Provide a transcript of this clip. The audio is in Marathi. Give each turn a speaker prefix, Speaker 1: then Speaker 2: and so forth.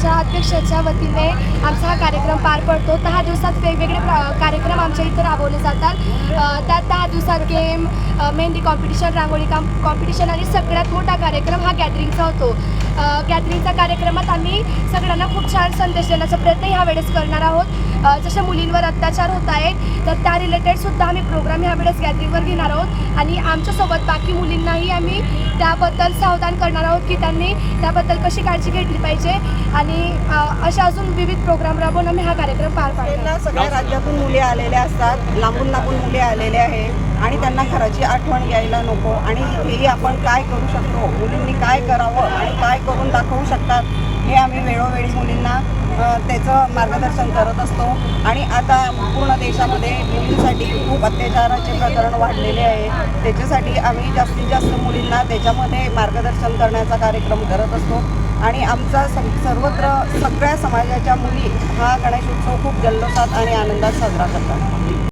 Speaker 1: आमच्या अध्यक्षाच्या वतीने आमचा हा कार्यक्रम पार पडतो. दहा दिवसात वेगवेगळे कार्यक्रम आमच्या इथं राबवले जातात. त्यात दहा दिवसात गेम मेहंदी कॉम्पिटिशन रांगोळी काम कॉम्पिटिशन आणि सगळ्यात मोठा कार्यक्रम हा गॅदरिंगचा होतो. गॅदरिंगच्या कार्यक्रमात आम्ही सगळ्यांना खूप छान संदेश देण्याचा प्रयत्न ह्या वेळेस करणार आहोत. जसे मुलींवर अत्याचार होत आहेत तर त्या रिलेटेड सुद्धा आम्ही प्रोग्राम ह्या वेळेस गॅदरिंगवर घेणार आहोत. आणि आमच्यासोबत बाकी मुलींनाही आम्ही त्याबद्दल सावधान करणार आहोत की त्यांनी त्याबद्दल कशी काळजी घेतली पाहिजे. आणि अशा अजून विविध प्रोग्राम राबवून आम्ही हा कार्यक्रम पार
Speaker 2: त्यांना सगळ्या राज्यातून मुली आलेल्या असतात लांबून लांबून मुली आलेल्या आहे. आणि त्यांना घराची आठवण यायला नको. आणि इथेही आपण काय करू शकतो? मुलींनी काय करावं? आणि काय करून दाखवू शकतात? हे आम्ही वेळोवेळी मुलींना त्याचं मार्गदर्शन करत असतो. आणि आता पूर्ण देशामध्ये मुलींसाठी खूप अत्याचाराचे प्रकरण वाढलेले आहे. त्याच्यासाठी आम्ही जास्तीत जास्त मुलींना त्याच्यामध्ये मार्गदर्शन करण्याचा कार्यक्रम करत असतो. आणि आमचा स सर्वत्र सगळ्या समाजाच्या मुली हा गणेश उत्सव खूप जल्लोषात आणि आनंदात साजरा करतात.